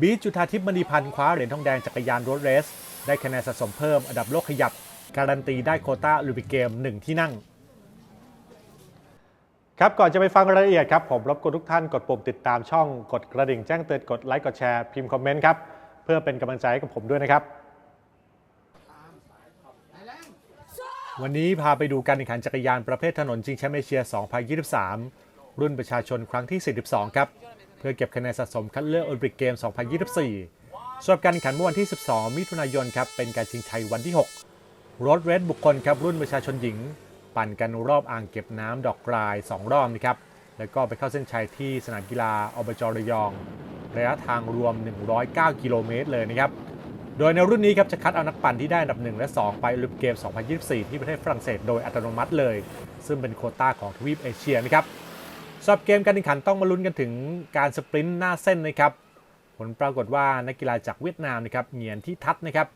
บีชจุธาทิพย์มณีพันธ์คว้าเหรียญทองแดงจักรยานรถเรส ได้คะแนนสะสมเพิ่มอันดับโลกขยับ การันตีได้โคต้าลิมปิเกม 1 ที่นั่ง ครับก่อนจะไปฟังรายละเอียดครับ ผมรบกวนทุกท่านกดปุ่มติดตามช่องกดกระดิ่งแจ้งเตือนกดไลค์กดแชร์พิมพ์คอมเมนต์ครับ เพื่อเป็นกำลังใจให้กับผมด้วยนะครับ วันนี้พาไปดูการแข่งขันจักรยานประเภทถนนชิงแชมป์เอเชีย 2023 รุ่นประชาชนครั้งที่ 42 ครับ พื่อเก็บคะแนนสะสมคัดเลือกโอลิมปิกเกม 2024สำหรับการแข่งขันเมื่อวันที่ 12 มิถุนายนครับเป็นการชิงชัยวันที่ 6 รถเรดบุคคลครับรุ่นประชาชนหญิง ปั่นกันรอบอ่างเก็บน้ำดอกกราย 2 รอบนะครับแล้วก็ไปเข้าเส้นชัยที่สนามกีฬาอบจระยอง ระยะทางรวม 109 กิโลเมตรเลยนะครับ โดยในรุ่นนี้ครับจะคัดเอานักปั่นที่ได้อันดับ 1 และ 2 ไปโอลิมปิกเกม 2024 ที่ประเทศฝรั่งเศสโดยอัตโนมัติเลย ซึ่งเป็นโคต้าของทวีปเอเชียนะครับ สำหรับเกมการแข่งขันต้องมาลุ้นกันถึงการสปรินต์หน้าเส้นนะครับ ผลปรากฏว่านักกีฬาจากเวียดนามนะครับเหงียนที่ทัดนะครับ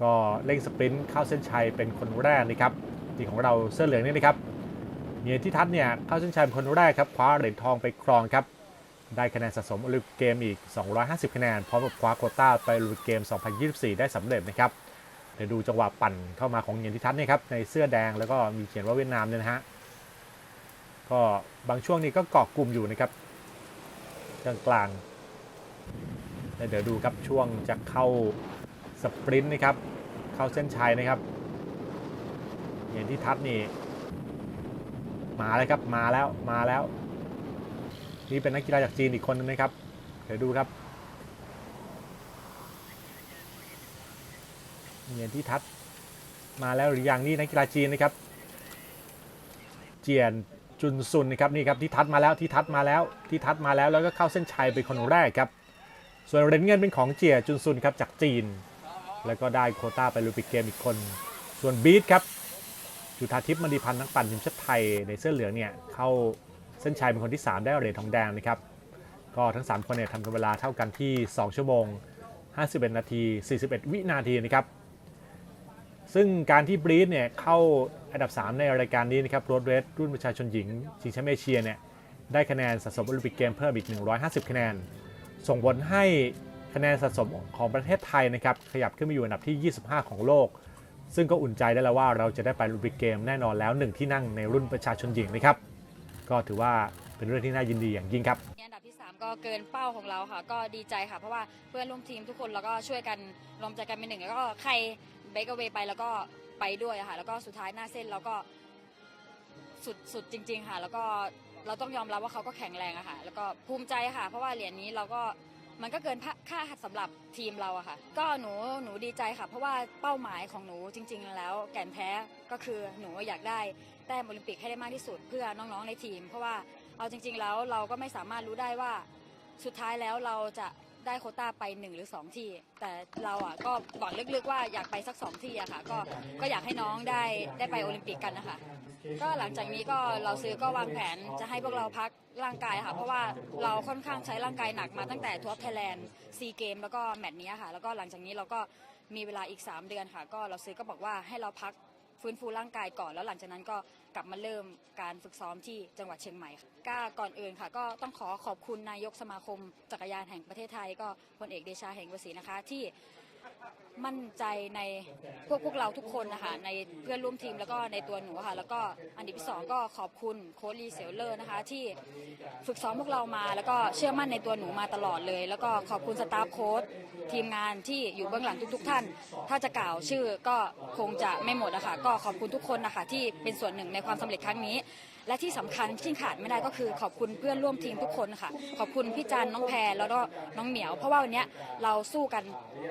ก็เร่งสปรินต์เข้าเส้นชัยเป็นคนแรกนะครับทีของเราเสื้อเหลืองนี่นะครับเหงียนที่ทัดเนี่ยเข้าเส้นชัยเป็นคนแรกครับคว้าเหรียญทองไปครองครับได้คะแนนสะสมโอลิมปิกเกมอีก 250 คะแนนพร้อมกับคว้าโคต้าไปโอลิมปิกเกม 2024 ได้สำเร็จนะครับเดี๋ยวดูจังหวะปั่นเข้ามาของเงียนทิทัศน์นี่ครับในเสื้อแดงแล้วก็มีเขียนว่าเวียดนามเนี่ยนะฮะ ก็บางช่วงนี้ก็เกาะกลุ่มอยู่นะครับกลางกลางเดี๋ยวดูครับช่วงจะเข้าสปรินต์นะครับ เข้าเส้นชัยนะครับเงียนทิทัศน์นี่มาแล้วครับมาแล้วมาแล้ว นี่เป็นนักกีฬาจากจีนอีกคนนึงนะครับ เดี๋ยวดูครับเงียนที่ทัดมาแล้วหรือยังนี่นักกีฬาจีนนะครับ เจียน จุนซุนนะครับนี่ครับที่ทัดมาแล้วที่ทัดมาแล้วที่ทัดมาแล้วแล้วก็เข้าเส้นชัยเป็นคนแรกครับ ส่วนเหรียญเงินเป็นของเจียจุนซุนครับจากจีน แล้วก็ได้โคต้าไปลิมปิกเกมอีกคน ส่วนบีทครับจุธาทิพย์มณีพันธ์นักปั่นทีมชาติไทยในเสื้อเหลืองเนี่ยเข้าเส้นชัยเป็นคนที่ 3 ได้เหรียญทองแดงนะครับก็ทั้ง 3 คนเนี่ยทำกันเวลาเท่ากันที่ 2 ชั่วโมง 51 นาที 41 วินาทีนะครับ ซึ่งการที่บรีดเนี่ยเข้าอันดับ 3 ในรายการนี้นะครับโรดเรสรุ่นประชาชนหญิงชิงแชมป์เอเชียเนี่ยได้คะแนนสะสมโอลิมปิกเกมเพิ่มอีก 150 คะแนน ส่งผลให้คะแนนสะสมของประเทศไทยนะครับขยับขึ้นมาอยู่อันดับที่ 25 ของโลก ซึ่งก็อุ่นใจได้แล้วว่าเราจะได้ไปโอลิมปิกเกมแน่นอนแล้วหนึ่งที่นั่งในรุ่นประชาชนหญิงนะครับก็ถือว่าเป็นเรื่องที่น่ายินดีอย่างยิ่งครับอันดับที่ 3 ก็เกินเป้าของเราค่ะ ก็ดีใจค่ะ เพราะว่าเพื่อนร่วมทีมทุกคนเราก็ช่วยกันรวมใจกันเป็นหนึ่งแล้วก็ใคร เบรกเวไปแล้วก็ไปด้วยอะค่ะ แล้วก็สุดท้ายหน้าเส้นเราก็สุดสุดจริง ๆ ค่ะ แล้วก็เราต้องยอมรับว่าเขาก็แข็งแรงอะค่ะ แล้วก็ภูมิใจค่ะ เพราะว่าเหรียญนี้เราก็มันก็เกินค่าสำหรับทีมเราอะค่ะ ก็หนูหนูดีใจค่ะ เพราะว่าเป้าหมายของหนูจริง ๆ แล้วแก่นแท้ก็คือหนูอยากได้แต้มโอลิมปิกให้ได้มากที่สุดเพื่อน้องๆในทีม เพราะว่าเอาจริง ๆ แล้วเราก็ไม่สามารถรู้ได้ว่าสุดท้ายแล้วเราจะ ได้โควต้าไปหนึ่งหรือสองที่ แต่เราอะก็หวังลึกๆว่าอยากไปสักสองที่อะค่ะ ก็ก็อยากให้น้องได้ได้ไปโอลิมปิกกันนะคะก็หลังจากนี้ก็เราซื้อก็วางแผนจะให้พวกเราพักร่างกายค่ะ เพราะว่าเราค่อนข้างใช้ร่างกายหนักมาตั้งแต่ทัวร์ไทยแลนด์ซีเกมแล้วก็แมตช์นี้ค่ะ แล้วก็หลังจากนี้เราก็มีเวลาอีก 3 เดือนค่ะ ก็เราซื้อก็บอกว่าให้เราพัก ฟื้นฟูร่างกายก่อน แล้วหลังจากนั้นก็กลับมาเริ่มการฝึกซ้อมที่จังหวัดเชียงใหม่ค่ะก็ก่อนอื่นค่ะ ก็ต้องขอขอบคุณนายกสมาคมจักรยานแห่งประเทศไทย ก็พลเอกเดชาแห่งวสีนะคะที่ มั่นใจในพวกพวกเราทุกคนนะคะในเพื่อนร่วมทีมแล้วก็ในตัวหนูค่ะแล้วก็อันดับที่สองก็ขอบคุณโค้ชลีเซลเลอร์นะคะ ที่ฝึกซ้อมพวกเรามา แล้วก็เชื่อมั่นในตัวหนูมาตลอดเลย แล้วก็ขอบคุณสตาฟโค้ชทีมงานที่อยู่เบื้องหลังทุก ๆ ท่าน ถ้าจะกล่าวชื่อก็คงจะไม่หมดนะคะก็ขอบคุณทุกคนนะคะที่เป็นส่วนหนึ่งในความสำเร็จครั้งนี้ และที่สำคัญที่ขาดไม่ได้ก็คือขอบคุณเพื่อนร่วมทีมทุกคนค่ะ ขอบคุณพี่จันน้องแพรแล้วก็น้องเหมียว เพราะว่าวันนี้เราสู้กัน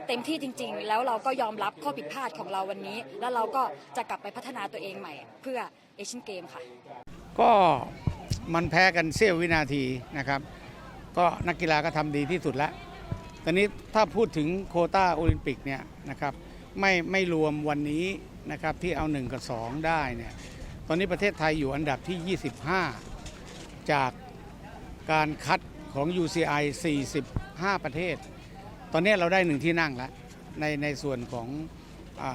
เต็มที่จริง ๆ แล้วเราก็ยอมรับข้อผิดพลาดของเราวันนี้ แล้วเราก็จะกลับไปพัฒนาตัวเองใหม่ เพื่อเอเชียนเกมค่ะ ก็มันแพ้กันเสี้ยววินาทีนะครับ ก็นักกีฬาก็ทำดีที่สุดแล้วตอนนี้ถ้าพูดถึงโคต้าโอลิมปิกเนี่ยนะครับไม่ไม่รวมวันนี้นะครับที่เอา 1 กับ 2 ได้เนี่ย ตอนนี้ประเทศไทยอยู่อันดับที่ 25 จากการคัดของ UCI 45 ประเทศ ตอนนี้เราได้หนึ่งที่นั่งแล้วในในส่วนของอ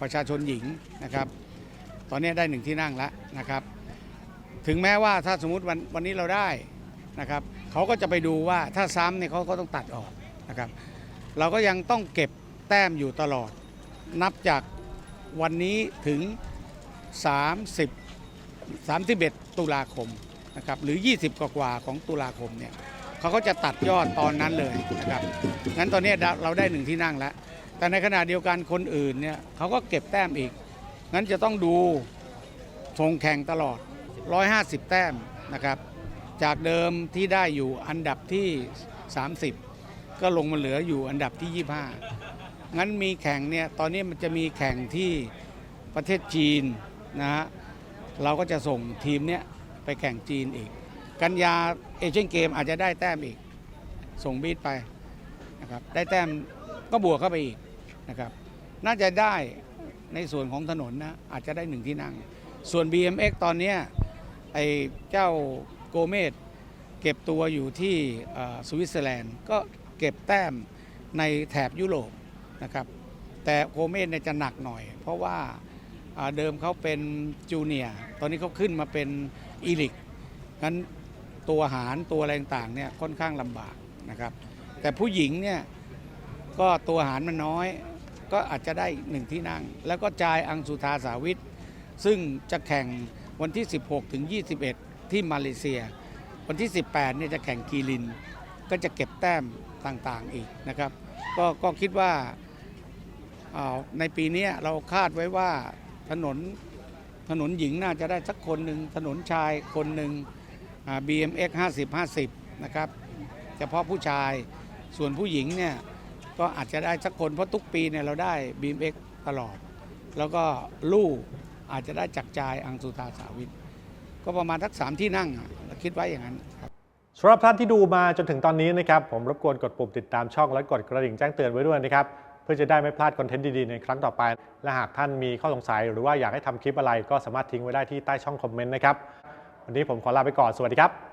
ประชาชนหญิงนะครับ ตอนนี้ได้หนึ่งที่นั่งแล้วนะครับ ถึงแม้ว่าถ้าสมมติวันวันนี้เราได้นะครับเขาก็จะไปดูว่าถ้าซ้ำเนี่ยเขาก็ต้องตัดออกนะครับ เราก็ยังต้องเก็บแต้มอยู่ตลอด นับจากวันนี้ถึง 30 31 ตุลาคมนะครับหรือ 20 กว่าของตุลาคมเนี่ยเขาก็จะตัดยอดตอนนั้นเลยนะครับงั้นตอนนี้เราได้หนึ่งที่นั่งแล้ว แต่ในขณะเดียวกันคนอื่นเนี่ยเขาก็เก็บแต้มอีก งั้นจะต้องดูส่งแข่งตลอด 150 แต้มนะครับ จากเดิมที่ได้อยู่อันดับที่ 30 ก็ลงมาเหลืออยู่อันดับที่ 25 งั้นมีแข่งเนี่ยตอนนี้มันจะมีแข่งที่ประเทศจีน นะฮะเราก็จะส่งทีมเนี้ยไปแข่งจีนอีก กันยาเอเชียนเกมอาจจะได้แต้มอีก ส่งบีดไปนะครับได้แต้มก็บวกเข้าไปอีกนะครับน่าจะได้ในส่วนของถนนนะอาจจะได้หนึ่งที่นั่ง ส่วน BMX ตอนเนี้ยไอ้เจ้าโกเมสเก็บตัวอยู่ที่สวิตเซอร์แลนด์ ก็เก็บแต้มในแถบยุโรปนะครับแต่โกเมสเนี่ยจะหนักหน่อย เพราะว่า เดิมเขาเป็นจูเนียตอนนี้เขาขึ้นมาเป็นอีลิกงั้นตัวหารตัวอะไรต่างเนี่ยค่อนข้างลำบากนะครับ แต่ผู้หญิงเนี่ยก็ตัวหารมันน้อย ก็อาจจะได้หนึ่งที่นั่ง แล้วก็จายอังสุธาสาวิทซึ่งจะแข่งวันที่ 16 ถึง 21 ที่มาเลเซีย วันที่ 18เนี่ยจะแข่งกีริน ก็จะเก็บแต้มต่างๆอีกนะครับ ก็ก็คิดว่าในปีนี้เราคาดไว้ว่า ถนนถนนหญิงน่าจะได้สักคนหนึ่งถนนชายคนหนึ่งอ่า BMX 50 50 นะครับเฉพาะผู้ชายส่วนผู้หญิงเนี่ยก็อาจจะได้สักคนเพราะทุกปีเนี่ยเราได้ BMX ตลอด แล้วก็ลู่อาจจะได้จักรจายอังสุธาสาวิทก็ประมาณทักสามที่นั่งเราคิดไว้อย่างนั้นครับสำหรับท่านที่ดูมาจนถึงตอนนี้นะครับผมรบกวนกดปุ่มติดตามช่องและกดกระดิ่งแจ้งเตือนไว้ด้วยนะครับ พื่อจะได้ไม่พลาดคอนเทนต์ดีๆ ในครั้งต่อไป และหากท่านมีข้อสงสัย หรือว่าอยากให้ทำคลิปอะไรก็สามารถทิ้งไว้ได้ที่ใต้ช่องคอมเมนต์นะครับ วันนี้ผมขอลาไปก่อน สวัสดีครับ